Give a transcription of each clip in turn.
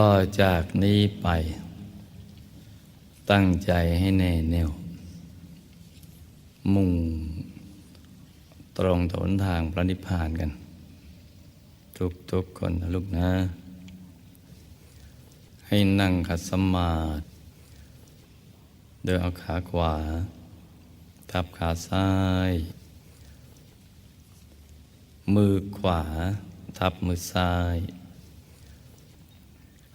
ต่อจากนี้ไป ตั้งใจให้แน่แน่ว มุ่งตรงถนทางพระนิพพานกัน ทุกทุกๆคนนะลูกนะ ให้นั่งขัดสมาธิโดยเอาขาขวา ทับขาซ้าย มือขวา ทับมือซ้าย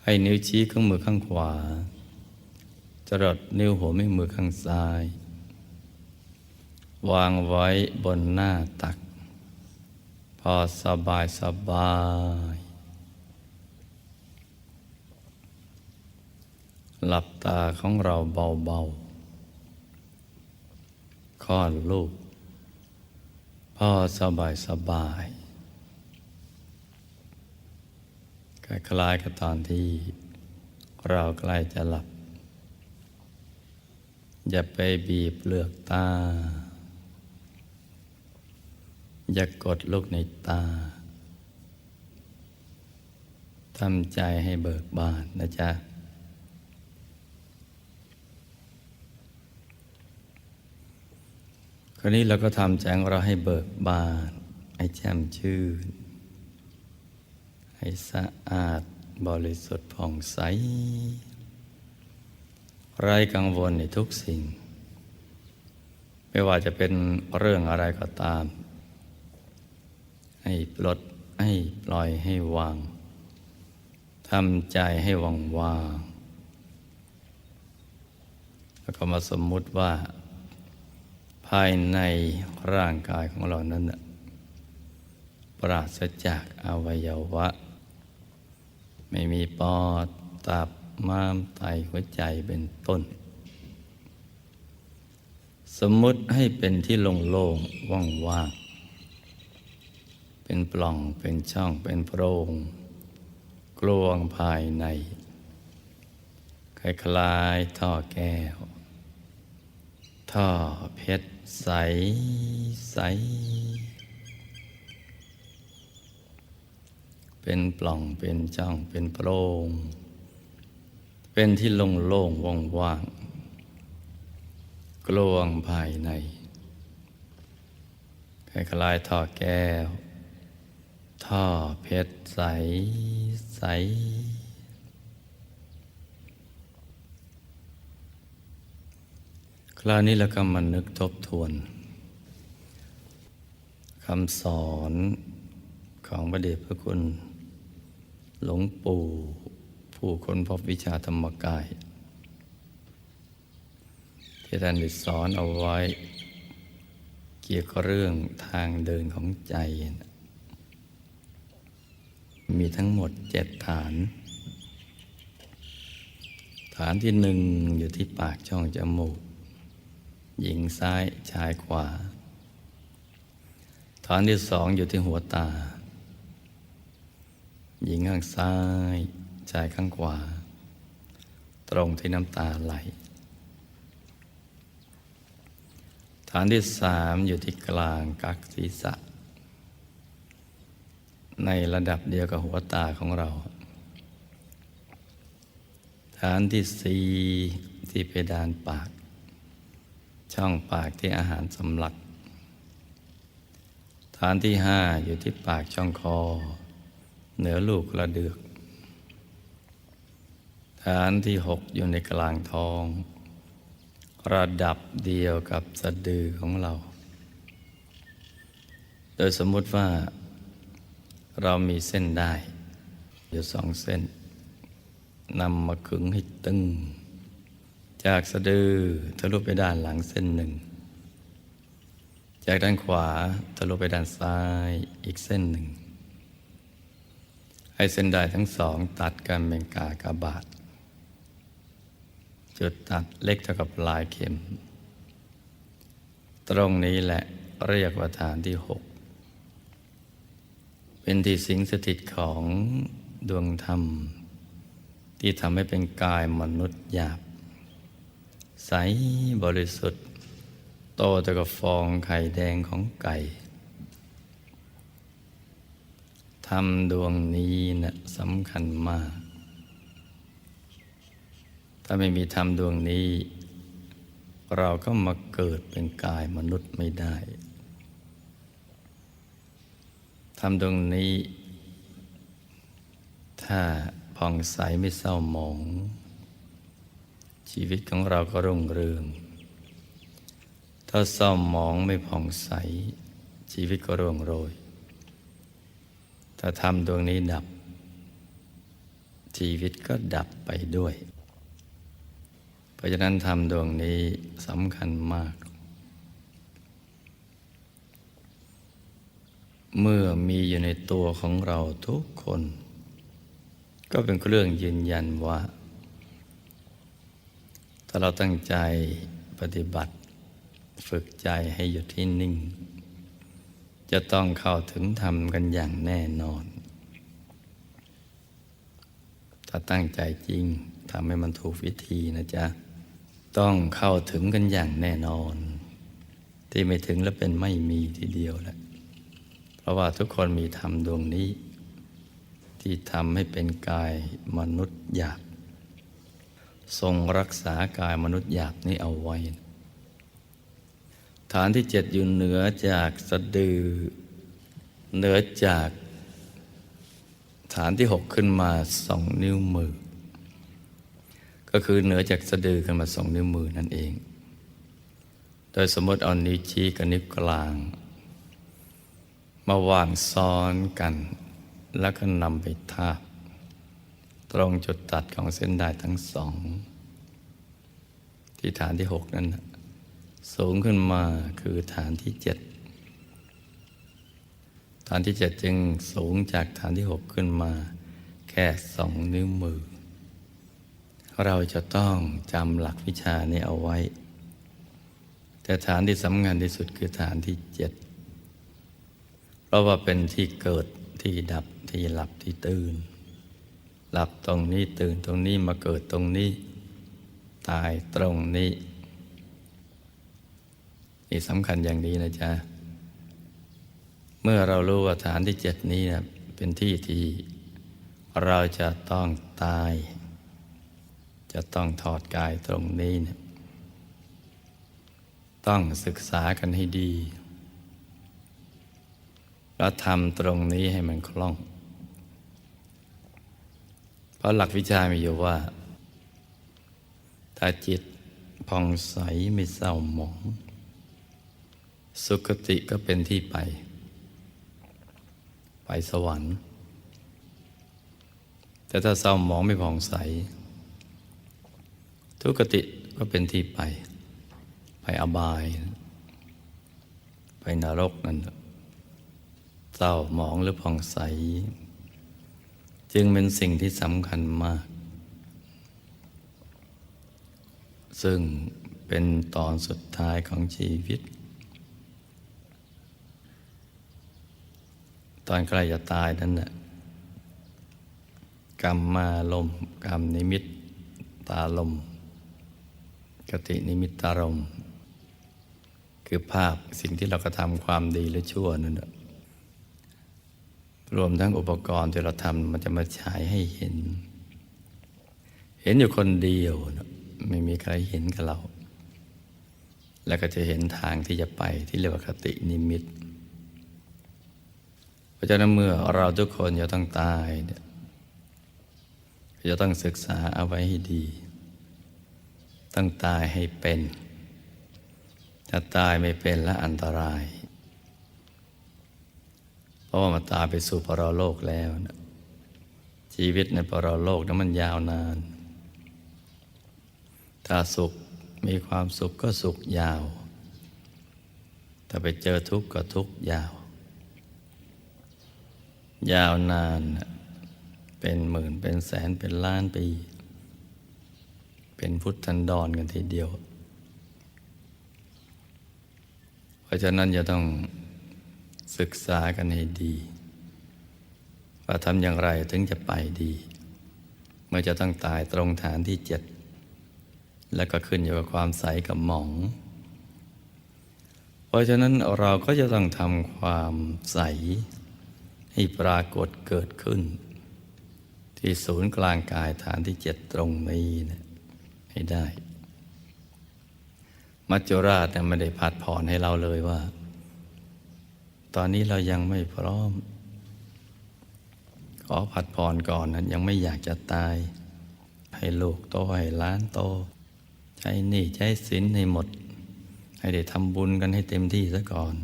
ให้นิ้วชี้ข้างมือข้างขวา จรดนิ้วหัวแม่มือข้างซ้าย วางไว้บนหน้าตัก พอสบายสบายหลับตาของเราเบาๆคลอดลูกพอสบายสบาย คล้ายกับตอนที่เราใกล้จะหลับ อย่าไปบีบเปลือกตา อย่ากดลูกในตาทำใจให้เบิกบานนะจ๊ะ คราวนี้เราก็ทำใจของเราให้เบิกบาน ให้แจ่มชื่น ให้สะอาดบริสุทธิ์ผ่องใส ไร้กังวลในทุกสิ่ง ไม่ว่าจะเป็นเรื่องอะไรก็ตาม ให้ปลดให้ปล่อยให้วางทำใจให้ว่างว่างแล้วก็มาสมมุติว่า ภายในร่างกายของเรานั้นปราศจากอวัยวะ ไม่มีปอดตับม้ามไตหัวใจเป็นต้น สมมุติให้เป็นที่โล่งๆว่างๆเป็นปล่องเป็นช่องเป็นโพรงกลวงภายใน คล้ายๆท่อแก้ว ท่อเพชรใสใส เป็นปล่องเป็นช่องเป็นโพรงเป็นที่โล่งโล่งว่างว่างๆกลวงภายในคล้ายๆท่อแก้ว ท่อเพชรใสใสคราวนี้เราก็มานึกทบทวนคำสอนของพระเดชพระคุณ หลวงปู่ผู้ค้นพบวิชาธรรมกาย ที่ท่านได้สอนเอาไว้ เกี่ยวกับเรื่องทางเดินของใจ มีทั้งหมดเจ็ดฐาน ฐานที่หนึ่งอยู่ที่ปากช่องจมูก หญิงซ้ายชายขวา ฐานที่สองอยู่ที่หัวตา หญิงข้างซ้ายชายข้างขวา ตรงที่น้ำตาไหล ฐานที่สามอยู่ที่กลางกักศีรษะ ในระดับเดียวกับหัวตาของเรา ฐานที่สี่ที่เพดานปาก ช่องปากที่อาหารสำลัก ฐานที่ห้าอยู่ที่ปากช่องคอ เหนือลูกกระเดือก ฐานที่หกอยู่ในกลางท้อง ระดับเดียวกับสะดือของเรา โดยสมมติว่า เรามีเส้นได้ อยู่สองเส้นนำมาขึงให้ตึง จากสะดือทะลุไปด้านหลังเส้นหนึ่ง จากด้านขวาทะลุไปด้านซ้ายอีกเส้นหนึ่ง ให้เส้นได้ทั้งสองตัดกันเป็นกากบาท จุดตัดเล็กเท่ากับลายเข็ม ตรงนี้แหละเรียกว่าฐานที่หกเป็นที่สิงสถิตของดวงธรรม ที่ทำให้เป็นกายมนุษย์หยาบ ใสบริสุทธิ์ โตเท่ากับฟองไข่แดงของไก่ ทำดวงนี้นะ่ะสำคัญมาก ถ้าไม่มีธรรมดวงนี้ เราก็มาเกิดเป็นกายมนุษย์ไม่ได้ ธรรมดวงนี้ ถ้าผ่องใสไม่เศร้าหมอง ชีวิตของเราก็รุ่งเรือง ถ้าเศร้าหมองไม่ผ่องใส ชีวิตก็ร่วงโรย ถ้าทำดวงนี้ดับ ชีวิตก็ดับไปด้วย เพราะฉะนั้นทำดวงนี้สำคัญมาก เมื่อมีอยู่ในตัวของเราทุกคน ก็เป็นเครื่องยืนยันว่า ถ้าเราตั้งใจปฏิบัติ ฝึกใจให้หยุดที่นิ่ง จะต้องเข้าถึงธรรมกันอย่างแน่นอน ถ้าตั้งใจจริงทำให้มันถูกวิธีนะจ๊ะ ต้องเข้าถึงกันอย่างแน่นอน ที่ไม่ถึงแล้วเป็นไม่มีทีเดียวแหละ เพราะว่าทุกคนมีธรรมดวงนี้ ที่ทำให้เป็นกายมนุษย์หยาบ ทรงรักษากายมนุษย์หยาบนี้เอาไว้ ฐานที่เจ็ดอยู่เหนือจากสะดือ เหนือจาก ฐานที่หกขึ้นมาสองนิ้วมือ ก็คือเหนือจากสะดือขึ้นมาสองนิ้วมือนั่นเอง โดยสมมติเอานิ้วชี้กับนิ้วกลาง มาวางซ้อนกัน แล้วก็นำไปทาบ ตรงจุดตัดของเส้นได้ทั้งสอง ที่ฐานที่หกนั้นนะ สูงขึ้นมาคือฐานที่เจ็ดฐานที่เจ็ดจึงสูงจากฐานที่หกขึ้นมา แค่สองนิ้วมือ เราจะต้องจำหลักวิชานี้เอาไว้ แต่ฐานที่สำคัญที่สุดคือฐานที่เจ็ดเพราะว่าเป็นที่เกิดที่ดับที่หลับที่ตื่น หลับตรงนี้ตื่นตรงนี้มาเกิดตรงนี้ ตายตรงนี้ นี่สำคัญอย่างนี้นะจ๊ะ เมื่อเรารู้ว่าฐานที่เจ็ดนี้นะเป็นที่ที่เราจะต้องตาย จะต้องถอดกายตรงนี้นะต้องศึกษากันให้ดี แล้วทำตรงนี้ให้มันคล่อง เพราะหลักวิชามีอยู่ว่า ถ้าจิตผ่องใสไม่เศร้าหมอง สุคติก็เป็นที่ไป ไปสวรรค์ แต่ถ้าเศร้าหมองไม่ผ่องใส ทุกติก็เป็นที่ไป ไปอบาย ไปนรกนั่นเศร้าหมองหรือผ่องใส จึงเป็นสิ่งที่สำคัญมาก ซึ่งเป็นตอนสุดท้ายของชีวิต ตอนใกล้จะตายนั้นน่ะกรรมมาลมกรรมนิมิตตาลม กตินิมิตตารม คือภาพสิ่งที่เรากระทำความดีหรือชั่วนั่นแหละรวมทั้งอุปกรณ์ที่เราทำมันจะมาฉายให้เห็น เห็นอยู่คนเดียวนะไม่มีใครเห็นกับเรา แล้วก็จะเห็นทางที่จะไปที่เรียกว่าคตินิมิต เพราะฉะนั้นเมื่อเราทุกคนจะต้องตายเนี่ยจะต้องศึกษาเอาไว้ให้ดี ต้องตายให้เป็น ถ้าตายไม่เป็นและอันตราย เพราะว่ามาตายไปสู่ปรโลกแล้วนะชีวิตในปรโลกนั้นมันยาวนาน ถ้าสุขมีความสุขก็สุขยาว ถ้าไปเจอทุกข์ก็ทุกข์ยาว ยาวนาน เป็นหมื่นเป็นแสนเป็นล้านปี เป็นพุทธันดรกันทีเดียว เพราะฉะนั้นจะต้องศึกษากันให้ดีว่าทำอย่างไรถึงจะไปดี เมื่อจะต้องตายตรงฐานที่เจ็ด แล้วก็ขึ้นอยู่กับความใสกับหมอง เพราะฉะนั้นเราก็จะต้องทำความใส ให้ปรากฏเกิดขึ้น ที่ศูนย์กลางกายฐานที่เจ็ดตรงนี้นะให้ได้ มัจจุราชเนี่ยไม่ได้ผัดผ่อนให้เราเลยว่า ตอนนี้เรายังไม่พร้อม ขอผัดผ่อนก่อนนั้นยังไม่อยากจะตาย ให้ลูกโตให้ล้านโต ใช้หนี้ใช้สินให้หมด ให้ได้ทำบุญกันให้เต็มที่ซะก่อน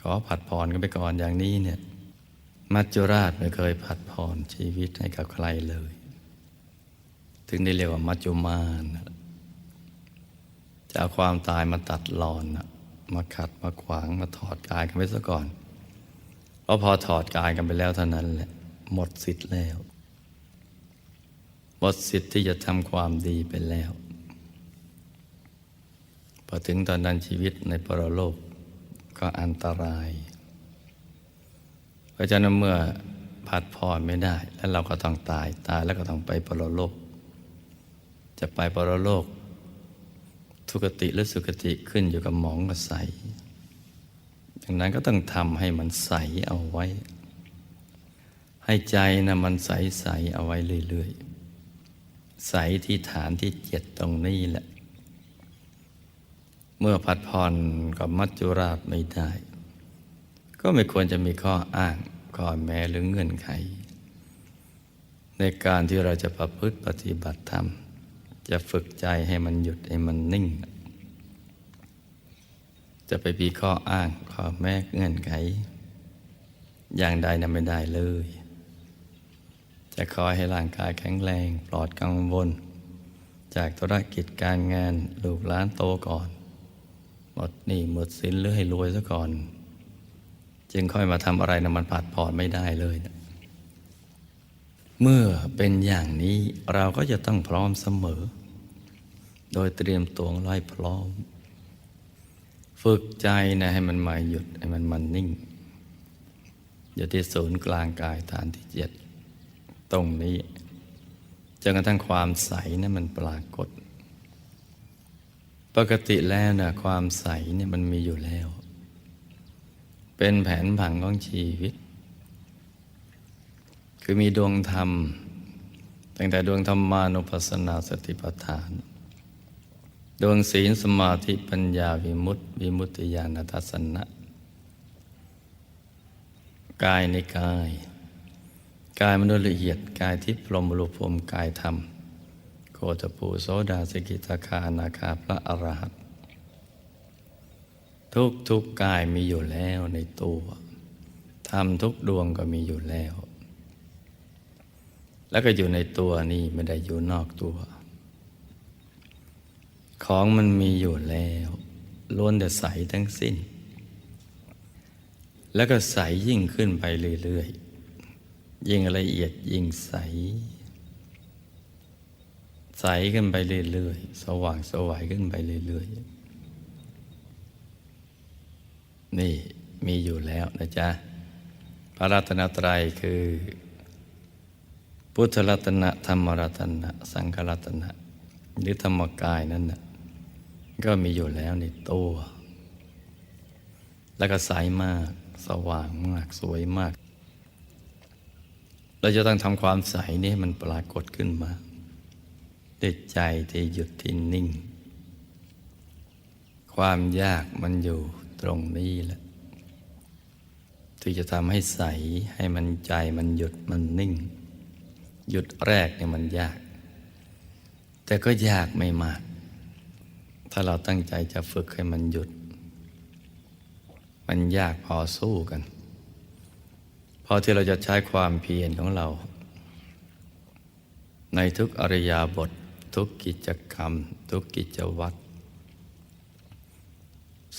ขอผัดผ่อนกันไปก่อนอย่างนี้เนี่ย มัจจุราชไม่เคยผัดผ่อนชีวิตให้กับใครเลย ถึงได้เรียกว่ามัจจุมานจะเอาความตายมาตัดรอนมาขัดมาขวางมาถอดกายกันไปซะก่อนเพราะพอถอดกายกันไปแล้วเท่านั้นแหละ หมดสิทธิ์แล้ว หมดสิทธิ์ที่จะทำความดีไปแล้วพอถึงตอนนั้นชีวิตในปรโลกก็อันตราย เพราะฉะนั้นเมื่อผัดผ่อนไม่ได้ แล้วเราก็ต้องตายตายแล้วก็ต้องไปปรโลก จะไปปรโลก ทุกติหรือสุกติขึ้นอยู่กับหมองกับใสดังนั้นก็ต้องทำให้มันใสเอาไว้ ให้ใจนะมันใสใสเอาไว้เรื่อยๆ ใสที่ฐานที่เจ็ดตรงนี้แหละ เมื่อผัดผ่อนกับมัจจุราชไม่ได้ ก็ไม่ควรจะมีข้ออ้างข้อแม้หรือเงื่อนไข ในการที่เราจะประพฤติปฏิบัติธรรม จะฝึกใจให้มันหยุดให้มันนิ่ง จะไปมีข้ออ้างข้อแม้เงื่อนไข อย่างใดนั้นไม่ได้เลย จะคอยให้ร่างกายแข็งแรงปลอดกังวล จากธุรกิจการงานลูกล้านโตก่อน หมดหนี้หมดสินหรือให้รวยซะก่อน จึงค่อยมาทำอะไรนะมันผัดผ่อนไม่ได้เลยนะเมื่อเป็นอย่างนี้เราก็จะต้องพร้อมเสมอ โดยเตรียมตัวไล่พร้อม ฝึกใจนะให้มันมาหยุดให้มันมันนิ่ง อยู่ที่ศูนย์กลางกายฐานที่เจ็ดตรงนี้จนกระทั่งความใสนะั้นมันปรากฏ ปกติแล้วนะความใสเนี่ยมันมีอยู่แล้ว เป็นแผนผังของชีวิต คือมีดวงธรรม ตั้งแต่ดวงธรรมานุปัสสนาสติปัฏฐาน ดวงศีลสมาธิปัญญาวิมุตติวิมุตติญาณทัศนะ กายในกาย กายมนุษย์ละเอียดกายที่พรหมรูปพรมกายธรรมโคตปูโสดาสกิทาคาอนาคาพระอรหันต ทุกทุกกายมีอยู่แล้วในตัวธรรมทุกดวงก็มีอยู่แล้ว แล้วก็อยู่ในตัวนี่ไม่ได้อยู่นอกตัว ของมันมีอยู่แล้วล้วนแต่ใสทั้งสิ้น แล้วก็ใสยิ่งขึ้นไปเรื่อยๆ ยิ่งละเอียดยิ่งใส ใสขึ้นไปเรื่อยๆ สว่างสวัยขึ้นไปเรื่อยๆ นี่มีอยู่แล้วนะจ๊ะ พระรัตนตรัยคือ พุทธรัตนะธรรมรัตนะ สังฆรัตนะหรือธรรมกายนั่นนะก็มีอยู่แล้วในตัว แล้วก็ใสมาก สว่างมาก สวยมาก เราจะต้องทำความใสนี้ให้มันปรากฏขึ้นมาด้วยใจที่หยุดที่นิ่ง ความยากมันอยู่ ตรงนี้แหละที่จะทำให้ใสให้มันใจมันหยุดมันนิ่ง หยุดแรกเนี่ยมันยาก แต่ก็ยากไม่มาก ถ้าเราตั้งใจจะฝึกให้มันหยุด มันยากพอสู้กัน พอที่เราจะใช้ความเพียรของเรา ในทุกอริยาบท ทุกกิจกรรม ทุกกิจวัตร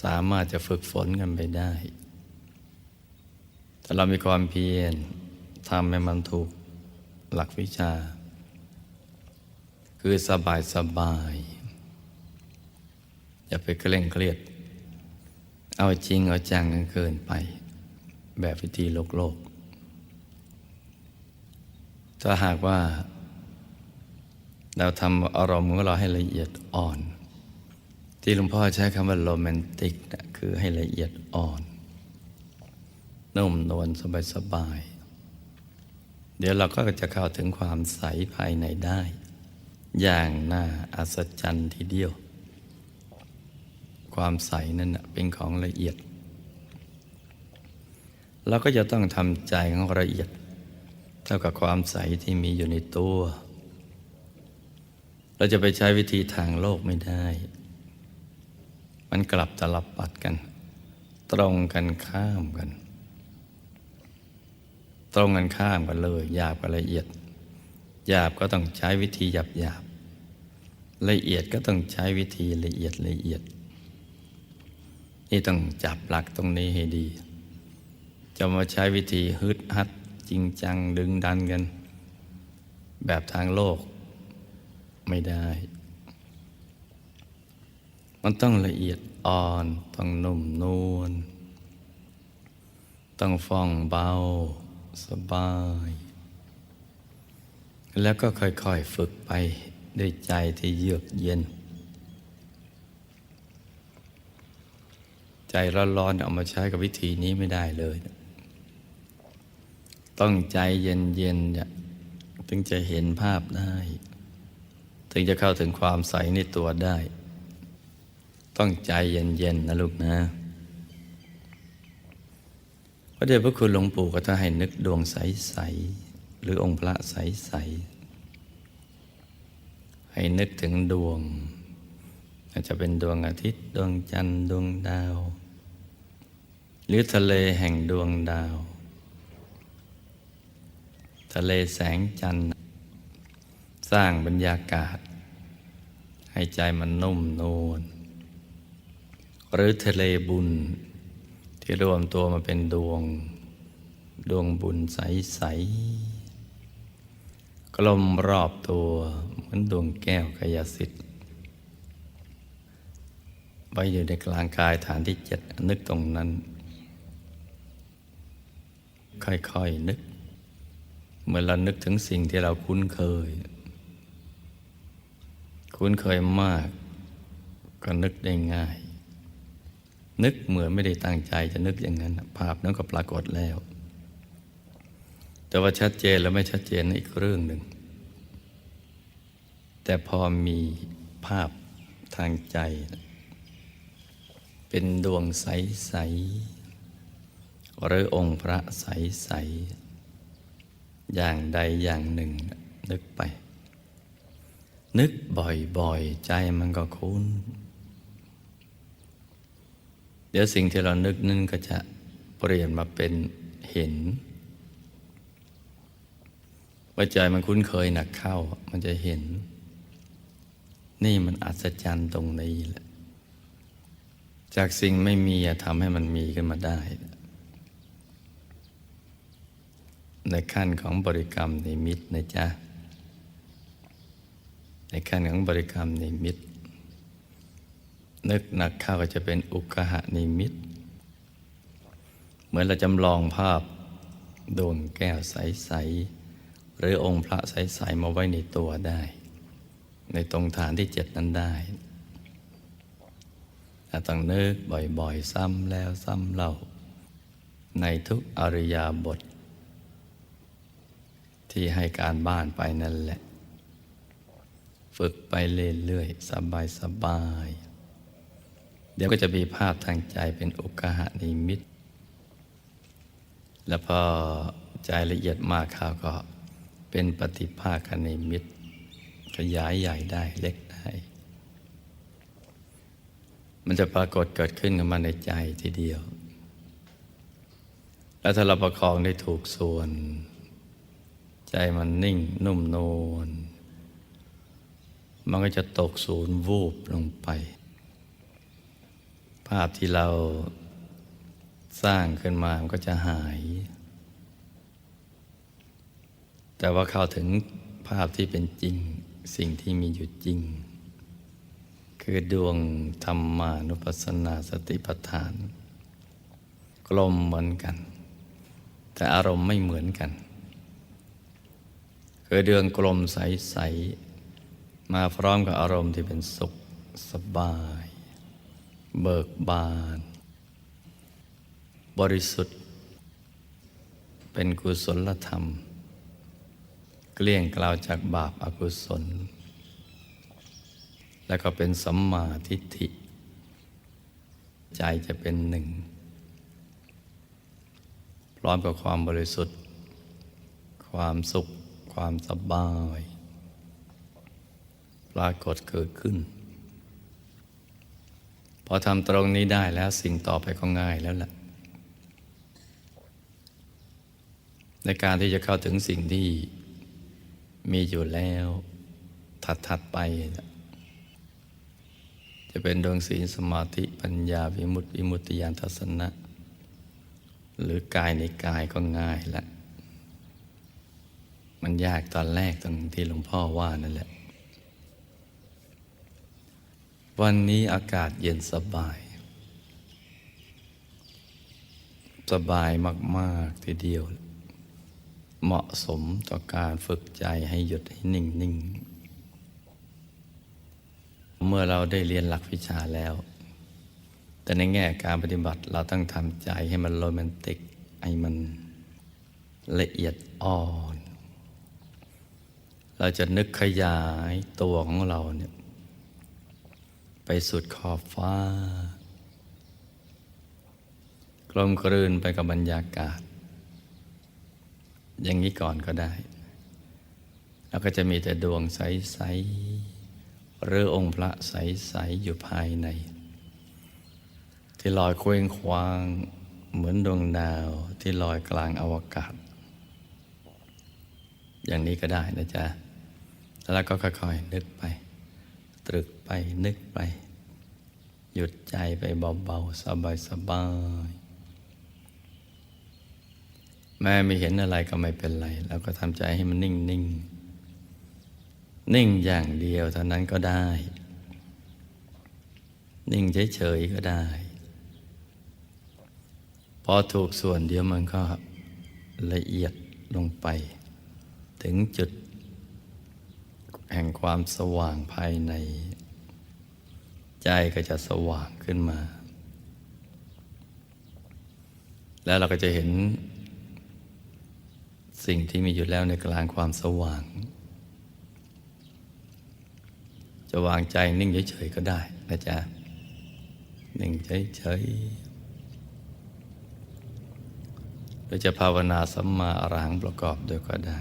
สามารถจะฝึกฝนกันไปได้ ถ้าเรามีความเพียรทำให้มันถูกหลักวิชา คือสบายสบาย อย่าไปเคร่งเครียด เอาจริงเอาจังกันเกินไป แบบวิธีโลกโลก ถ้าหากว่า เราทำอารมณ์ของเราให้ละเอียดอ่อน ที่หลวงพ่อใช้คำว่าโรแมนติกนะคือให้ละเอียดอ่อน นุ่มนวลสบายสบาย เดี๋ยวเราก็จะเข้าถึงความใสภายในได้ อย่างน่าอัศจรรย์ทีเดียว ความใสนั่นนะเป็นของละเอียด เราก็จะต้องทำใจของละเอียด เท่ากับความใสที่มีอยู่ในตัว เราจะไปใช้วิธีทางโลกไม่ได้ มันกลับตลับปัดกัน ตรงกันข้ามกัน ตรงกันข้ามกันเลยหยาบกับละเอียดหยาบก็ต้องใช้วิธีหยาบหยาบละเอียดก็ต้องใช้วิธีละเอียดละเอียด นี่ต้องจับหลักตรงนี้ให้ดี จะมาใช้วิธีฮึดฮัดจริงจังดึงดันกัน แบบทางโลกไม่ได้ มันต้องละเอียดอ่อน ต้องนุ่มนวล ต้องฟ่องเบา สบาย แล้วก็ค่อยๆฝึกไปด้วยใจที่เยือกเย็น ใจร้อนๆเอามาใช้กับวิธีนี้ไม่ได้เลย ต้องใจเย็นๆเนี่ยถึงจะเห็นภาพได้ ถึงจะเข้าถึงความใสในตัวได้ ต้องใจเย็นๆนะลูกนะพระเดชพระคุณหลวงปู่ก็จะให้นึกดวงใสๆหรือองค์พระใสๆให้นึกถึงดวง อาจจะเป็นดวงอาทิตย์ ดวงจันทร์ดวงดาว หรือทะเลแห่งดวงดาว ทะเลแสงจันทร์ สร้างบรรยากาศ ให้ใจมันนุ่มนวล หรือทะเลบุญ ที่รวมตัวมาเป็นดวง ดวงบุญใส ๆ กลมรอบตัวเหมือนดวงแก้วกายสิทธิ์ไว้อยู่ในกลางกายฐานที่เจ็ดนึกตรงนั้น ค่อย ๆ นึก เมื่อเรานึกถึงสิ่งที่เราคุ้นเคย คุ้นเคยมาก ก็นึกได้ง่าย นึกเหมือนไม่ได้ตั้งใจจะนึกอย่างนั้น ภาพนั้นก็ปรากฏแล้ว แต่ว่าชัดเจนแล้วไม่ชัดเจนอีกเรื่องหนึ่ง แต่พอมีภาพทางใจ เป็นดวงใส ๆ หรือองค์พระใส ๆ อย่างใดอย่างหนึ่งนึกไป นึกบ่อย ๆ ใจมันก็คุ้น เดี๋ยวสิ่งที่เรานึกนั่นก็จะเปลี่ยนมาเป็นเห็นว่าใจมันคุ้นเคยหนักเข้า มันจะเห็น นี่มันอัศจรรย์ตรงนี้แหละ จากสิ่งไม่มีทำให้มันมีขึ้นมาได้ ในขั้นของบริกรรมนิมิตนะจ๊ะในขั้นของบริกรรมนิมิต นึกหนักเข้าก็จะเป็นอุกหะนิมิต เหมือนเราจำลองภาพดวงแก้วใส ๆ หรือองค์พระใส ๆ มาไว้ในตัวได้ ในตรงฐานที่เจ็ดนั้นได้แต่ต้องนึกบ่อยๆ ซ้ำแล้วซ้ำเล่า ในทุกอริยาบท ที่ให้การบ้านไปนั่นแหละ ฝึกไปเรื่อยๆ สบายๆ เดี๋ยวก็จะมีภาพทางใจเป็นอุกหะนิมิต แล้วพอใจละเอียดมากข้าวก็เป็นปฏิภาคนิมิต ขยายใหญ่ได้เล็กได้ มันจะปรากฏเกิดขึ้นกับมาในใจทีเดียว แล้วถ้าเราประคองได้ถูกส่วน ใจมันนิ่งนุ่มนวลมันก็จะตกศูนย์วูบลงไป ภาพที่เราสร้างขึ้นมามันก็จะหาย แต่ว่าเข้าถึงภาพที่เป็นจริงสิ่งที่มีอยู่จริง คือดวงธรรมานุปัสสนาสติปัฏฐาน กลมเหมือนกัน แต่อารมณ์ไม่เหมือนกัน คือดวงกลมใส ๆ มาพร้อมกับอารมณ์ที่เป็นสุขสบาย เบิกบาน บริสุทธิ์ เป็นกุศลธรรม เกลี้ยงกล่าวจากบาปอากุศล แล้วก็เป็นสัมมาทิฏฐิ ใจจะเป็นหนึ่ง พร้อมกับความบริสุทธิ์ ความสุข ความสบาย ปรากฏเกิดขึ้น พอทำตรงนี้ได้แล้วสิ่งต่อไปก็ง่ายแล้วล่ะ ในการที่จะเข้าถึงสิ่งที่มีอยู่แล้วถัดๆไป จะเป็นดวงศีลสมาธิปัญญาวิมุตติวิมุตติญาณทัศนะ หรือกายในกายก็ง่ายละ มันยากตอนแรกตรงที่หลวงพ่อว่านั่นแหละ วันนี้อากาศเย็นสบาย สบายมาก ๆ ทีเดียว เหมาะสมต่อการฝึกใจให้หยุดให้นิ่งนิ่งเมื่อเราได้เรียนหลักวิชาแล้ว แต่ในแง่การปฏิบัติเราต้องทำใจให้มันโรแมนติกให้มันละเอียดอ่อน เราจะนึกขยายตัวของเราเนี่ย ไปสุดขอบฟ้า กลมกลืนไปกับบรรยากาศ อย่างนี้ก่อนก็ได้ แล้วก็จะมีแต่ดวงใส ๆ หรือองค์พระใส ๆ อยู่ภายใน ที่ลอยเคว้งคว้าง เหมือนดวงดาวที่ลอยกลางอวกาศ อย่างนี้ก็ได้นะจ๊ะ แล้วก็ค่อย ๆ นึกไป ตรึกไปนึกไป หยุดใจไปเบาๆ สบายๆ แม่ไม่เห็นอะไรก็ไม่เป็นไรแล้วก็ทำใจให้มันนิ่งๆนิ่งอย่างเดียวเท่านั้นก็ได้ นิ่งเฉยๆก็ได้ พอถูกส่วนเดียวมันก็ละเอียดลงไป ถึงจุด แห่งความสว่างภายใน ใจก็จะสว่างขึ้นมา แล้วเราก็จะเห็น สิ่งที่มีอยู่แล้วในกลางความสว่าง จะวางใจนิ่งเฉยๆก็ได้นะจ๊ะนิ่งเฉยๆหรือจะภาวนาสัมมาอรหังประกอบด้วยก็ได้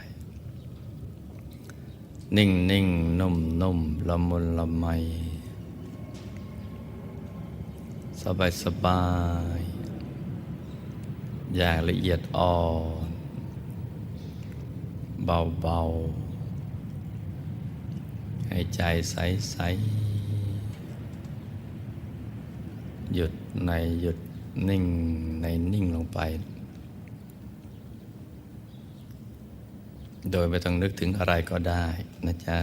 นิ่งนิ่งนุ่มนุ่มละมุนละไม สบายสบาย อย่างละเอียดอ่อน เบาเบาให้ใจใสใสหยุดในหยุดนิ่งในนิ่งลงไป โดยไม่ต้องนึกถึงอะไรก็ได้นะจ๊ะ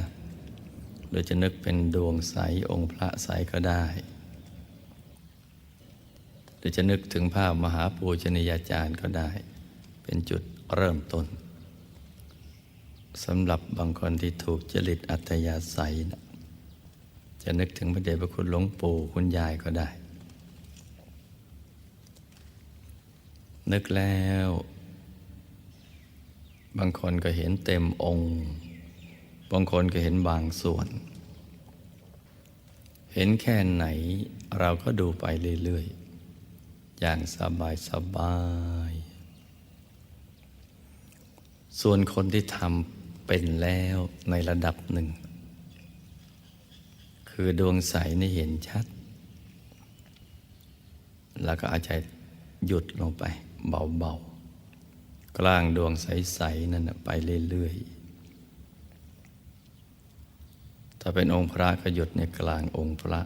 หรือจะนึกเป็นดวงใสองค์พระใสก็ได้หรือจะนึกถึงภาพมหาปูชนียาจารย์ก็ได้ เป็นจุดเริ่มต้นสำหรับบางคนที่ถูกจริตอัตยาศัยนะจะนึกถึงพระเดชพระคุณหลวงปู่คุณยายก็ได้ นึกแล้ว บางคนก็เห็นเต็มองค์ บางคนก็เห็นบางส่วน เห็นแค่ไหนเราก็ดูไปเรื่อยๆ อย่างสบายสบาย ส่วนคนที่ทำเป็นแล้วในระดับหนึ่ง คือดวงใสนี่เห็นชัด แล้วก็อาจจะหยุดลงไปเบาๆ กลางดวงใส ๆ นั่นไปเรื่อย ๆ ถ้าเป็นองค์พระก็หยุดในกลางองค์พระ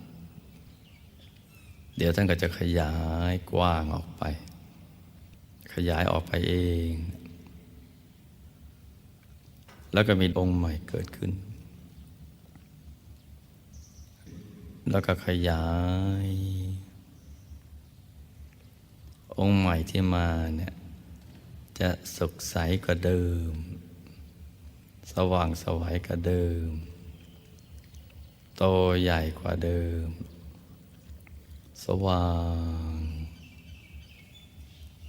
เดี๋ยวท่านก็จะขยายกว้างออกไป ขยายออกไปเอง แล้วก็มีองค์ใหม่เกิดขึ้น แล้วก็ขยาย องค์ใหม่ที่มาเนี่ย จะสุขใสกว่าเดิม สว่างสวัยกว่าเดิม โตใหญ่กว่าเดิม สว่าง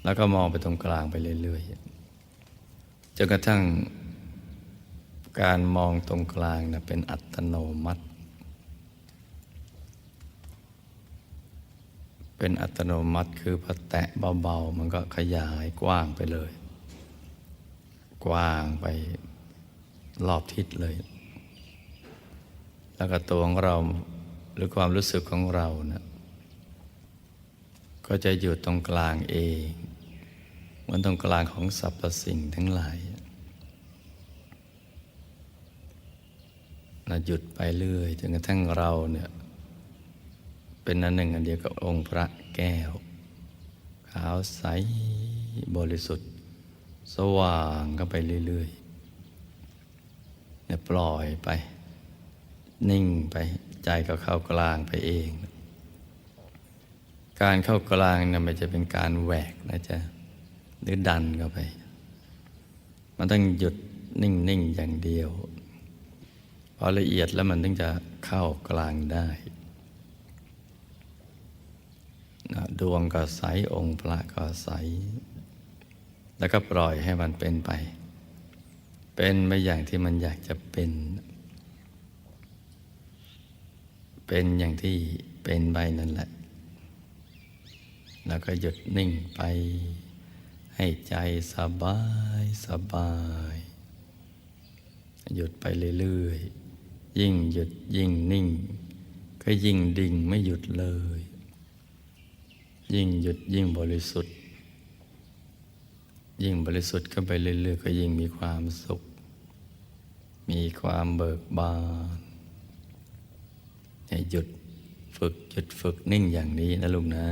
แล้วก็มองไปตรงกลางไปเรื่อยๆจนกระทั่งการมองตรงกลางนะเป็นอัตโนมัติ เป็นอัตโนมัติคือพอแตะเบาๆ มันก็ขยายกว้างไปเลย กว้างไปรอบทิศเลย แล้วก็ตัวของเราหรือความรู้สึกของเรานะก็จะอยู่ตรงกลางเองเหมือนตรงกลางของสรรพสิ่งทั้งหลายนะหยุดไปเรื่อยจนกระทั่งเราเนี่ย เป็นอันหนึ่งอันเดียวกับองค์พระแก้ว ขาวใสบริสุทธิ์ สว่างก็ไปเรื่อยๆเนี่ยปล่อยไป นิ่งไปใจก็เข้ากลางไปเอง การเข้ากลางเนี่ยมันจะเป็นการแหวกนะจ๊ะหรือดันเข้าไป มันต้องหยุดนิ่ง ๆ อย่างเดียว พอละเอียดแล้วมันถึงจะเข้ากลางได้ ดวงก็ใสองค์พระก็ใส แล้วก็ปล่อยให้มันเป็นไป เป็นไปอย่างที่มันอยากจะเป็น เป็นอย่างที่เป็นไปนั่นแหละ แล้วก็หยุดนิ่งไป ให้ใจสบายสบาย หยุดไปเรื่อยๆ ยิ่งหยุดยิ่งนิ่ง ก็ยิ่งดิ่งไม่หยุดเลย ยิ่งหยุดยิ่งบริสุทธิ์ ยิ่งบริสุทธิ์ก็ไปเรื่อยๆก็ยิ่งมีความสุข มีความเบิกบานให้หยุดฝึกหยุดฝึกนิ่งอย่างนี้นะลุงนะ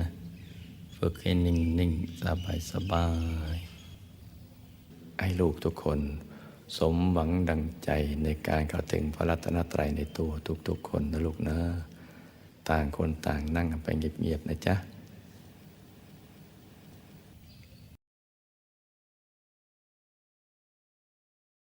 ฝึกให้นิ่งนิ่งสบายสบายให้ลูกทุกคน สมหวังดังใจในการเข้าถึงพระรัตนตรัยในตัวทุกๆคนนะลูกนะ ต่างคนต่างนั่งไปเงียบๆนะจ๊ะ